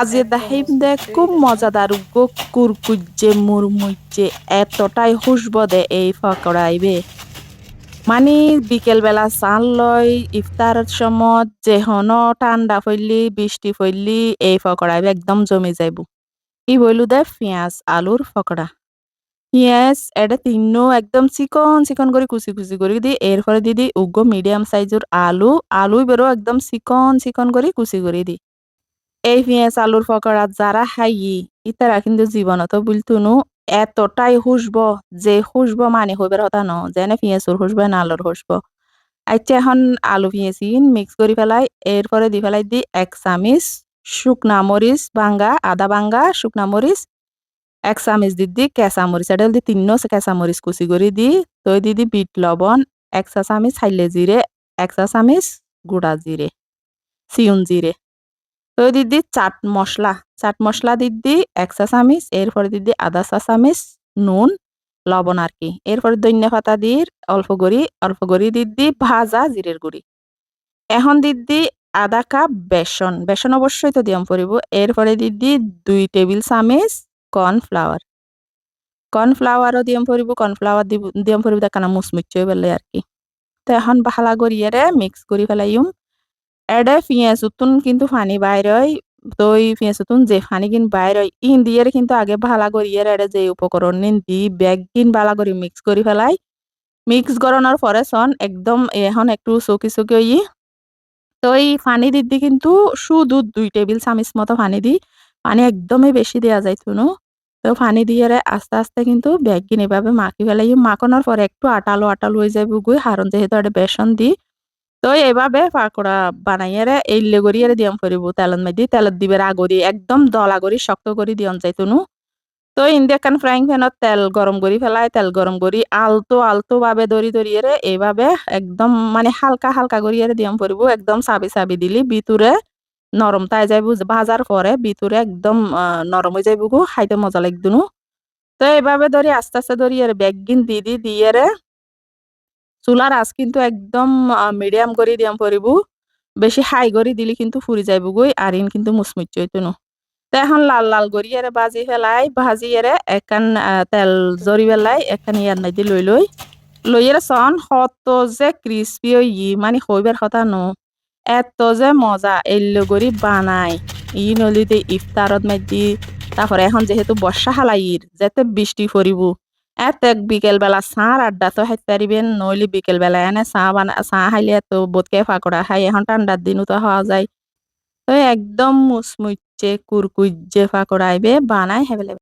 আজি দাহিম দে খুব মজাদার উগ্র কুরকুজ্জে, মুরমুজ্জে, এতটাই খুশব দে এই ফকড়া আইবে। মানে বিকেলবেলা চান লয় ইফতারের সময় যেহন ঠান্ডা ফইলি, বৃষ্টি ফইলি, এই ফকড়া আইবে, একদম জমে যাইব। ই বইলু দে, পেঁয়াজ, আলুর ফকড়া পেঁয়াজ এটা তিনো একদম চিকন চিকন করে, কুচি কুচি করে দি, এরপরে দিদি উগ্র মিডিয়াম সাইজের আলু আলু বেরো একদম চিকন চিকন করে, কুচি করে দি। এই পেঁয়াজ আলুর ফকড়া যারা খাইয়ে ইতারা কিন্তু জীবনত বুলতুনু এতটাই হুসব যে হুসব মানে হইবার কথা ন, যেনে পেঁয়াজুর হুসব না আলুর হুসব আচ্ছা এখন আলু পেঁয়াজ মিক্স করে ফেলাই এরপরে দি ফেলাই দি এক চামিচ শুকনা মরিচ বাঙ্গা আদা বাঙ্গা শুকনা মরিচ এক চামিচ দি দি কেঁচা মরিচ এটা দি তিন কেঁচা মরিচ কুচি করে দি, তই দি দি বিট লবণ, এক চা চামিচ হাইলে জিরে এক চা চামিচ গুড়া জিরে সিউন জিরে তো দিদি চাট মশলা চাট মশলা দিদি এক চা চামিচ এরপরে দিদি আধা চা চামিচ নুন, লবণ আর কি। এরপরে দৈন্য পাতা দিয়ে অল্প গড়ি অল্প গড়ি দিদি ভাজা জিরের গুড়ি। এখন দিদি আধা কাপ বেসন বেসন অবশ্যই তো দিয়াম পড়িব এরপরে দিদি দুই টেবিল চামিচ কর্নফ্লাওয়ার। কর্নফ্লাওয়ারও দিয়াম পড়িব কর্নফ্লাওয়ার দিয়াম পড়িব দেখানা মুচমুচ বললে আর কি। তো এখন ভালা করিয়ে মিক্স করে ফেলাইম। এডে পেঁয়াজ উতুন কিন্তু ফানি বাইর হয় তো এই পেঁয়াজ উতুন যে ফানি কিন বাইর হয় ইন দিয়ে কিন্তু আগে ভালা করিয়ে এডে যে উপকরণ নিন দি, ব্যাগ কিন ভালা করে, মিক্স করে ফেলাই। মিক্স করানোর পরে সন একদম এখন একটু চকি চকি ই। তো এই পানি দিদি কিন্তু শুধু দুই টেবিল চামিচ মতো পানি দি, পানি একদমই বেশি দেওয়া যায় তুনো তো পানি দিয়ে আস্তে আস্তে কিন্তু ব্যাগ কিনে এভাবে মাখি ফেলাই, মাখানোর পরে একটু আটালো আটালো হয়ে যাবে গুই হারন যেহেতু একটা বেসন দি। তো এইভাবে পাকোড়া বানাইয়ারে এইলে গড়িয়ারে দিয়াম ফুরিব তেলত মেদি তেলত দিবের আগরি, একদম দলা গড়ি শক্ত করে দিয়ন যাইতুনু। তো ইন্ডিয়ান ফ্রাইং প্যানত তেল গরম করি ফেলাই, তেল গরম করি আলতো আলতো ভাবে দরি দরিয়ে এইভাবে একদম মানে হালকা হালকা করিয়ারে দিয়াম ফুরিব একদম চাবি চাবি দিলি, ভিতরে নরম তাই যাইব, ভাজার পরে ভিতরে একদম নরম হয়ে যাইব খাইতে মজা লাগদুনু তো এইভাবে ধরি আস্তে আস্তে ধরিয়ে ব্যাগিন দি দি দিয়ে চুলার আঁচ কিন্তু একদম মিডিয়াম করে দিয়াম পরিব বেশি হাই করে দিলে কিন্তু ফুরি যাইব গই আর ইন কিন্তু মুচমুচ হইতো না তো এখন লাল লাল করি এরে ভাজি ফেলাই ভাজি এরে একান তেল জরি ফেলাই একান ইয়ার নাই দি লই লই লই এর সন হত যে ক্রিস্পি ই মানে হইবার কথা ন। এত যে মজা, এল্লো করি বানাই। ই নলিতে ইফতারত মাইদি তারপরে এখন যেহেতু বর্ষা হালাইর যেতে বৃষ্টি ফরিব এত বিকেল বেলা চাঁর আড্ডা তো হাইতে পারিবেন নইলে বিকেল বেলা এনে চা বানা চা খাইলে তো বোধকে ফাঁকড়া খাই এখন ঠান্ডার দিনও তো হওয়া যায়। তো একদম মুসমুচ্ছে কুরকুজ্জে ফাঁকড়া আইবে বানাই হেবেলে